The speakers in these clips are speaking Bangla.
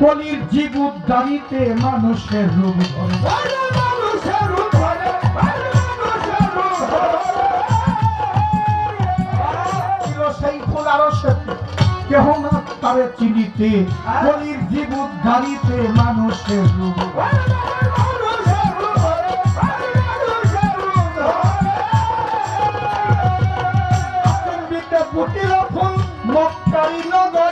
কলির জীব উদ্দারিতে মানুষের রূপ মানুষের রূপ সেই ফুল আরও কেহ না চিনিতে। কলির জীব মানুষের রূপ ফুল মক্কারি নগরী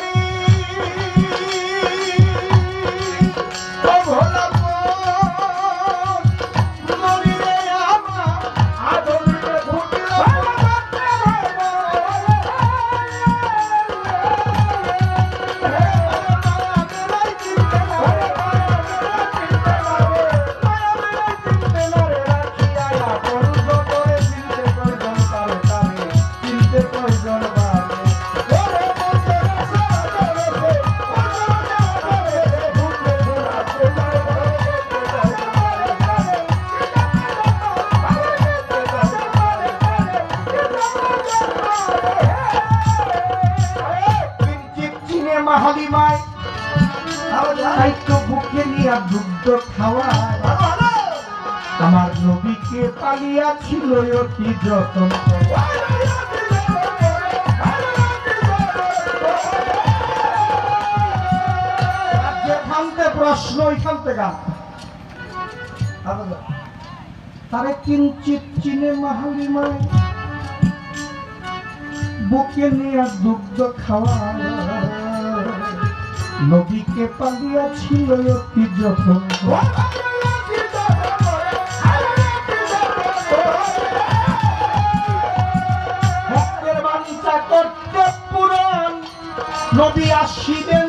খাওয়ায়। আমার নবীকে পালিয়াছিল অতি যতন প্রশ্ন ওইখান থেকে তারে কিঞ্চিত চিনে মাহালিমায়। বুকে নিয়ে দুগ্ধ খাওয়া নবীকে পালিয়াছিল অতি বাঞ্ছা করতে পুরাণ। নবী আসিবেন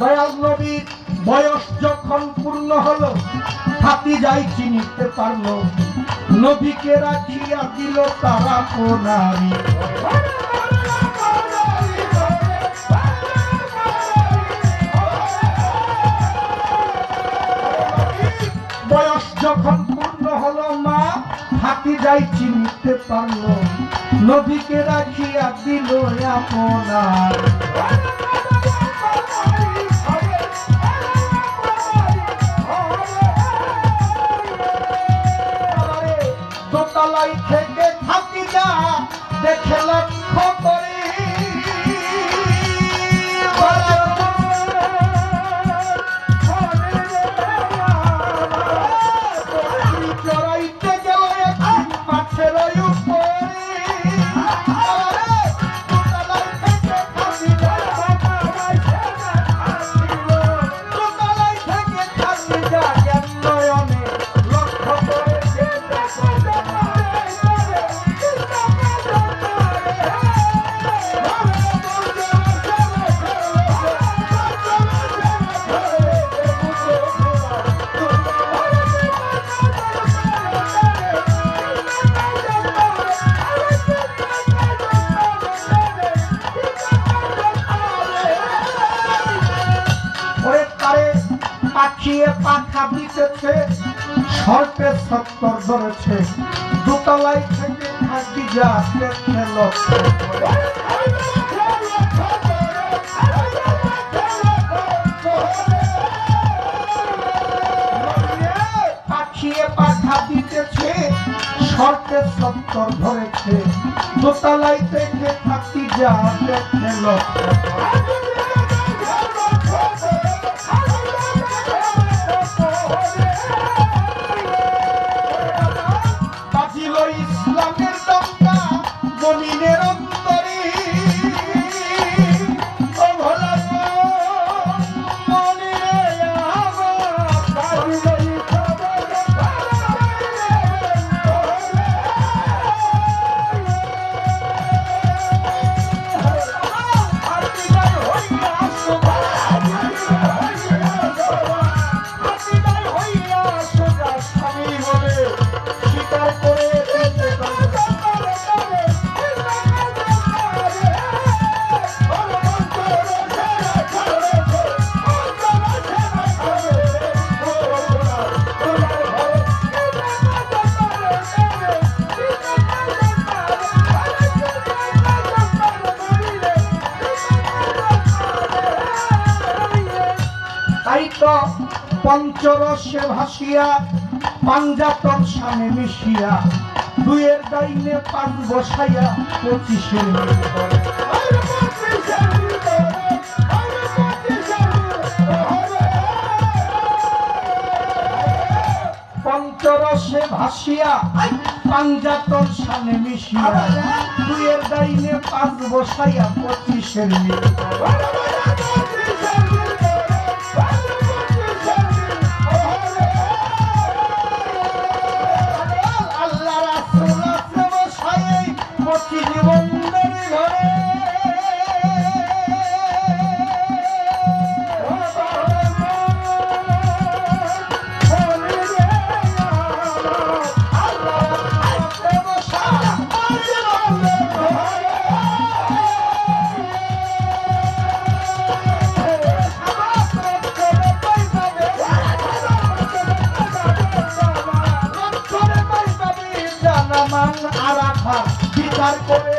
দয়াল নবীর বয়স যখন পূর্ণ হলো হাতি যাই চিনিতে পারল। নবীকে রাখিয়া দিল তারা নারী বয়স যখন পূর্ণ হলো, মা হাতি যাই চিনিতে পারল। নবীকে রাখিয়া দিল আপনার পাখিয়ে পাখা দিতেছে, সর্পে সত্তর ধরেছে। দোতলায় থেকে থাকি যা করে। পাখিয়ে পাখা দিতেছে শর্তে সত্তর ধরেছে। দোতলায় থেকে থাকি যা দেখে পঞ্চরসে ভাসিয়া পাঞ্জাতন সামনে মিশিয়া দুয়ের ডাইনে পাঁচ বসাইয়া করে। পঞ্চরসে ভাসিয়া পাঞ্জাতন সামনে মিশিয়া দুয়ের ডাইনে পাঁচ বসাইয়া পঁচিশের মিল পঁচিশ বন্ধের বিচার করে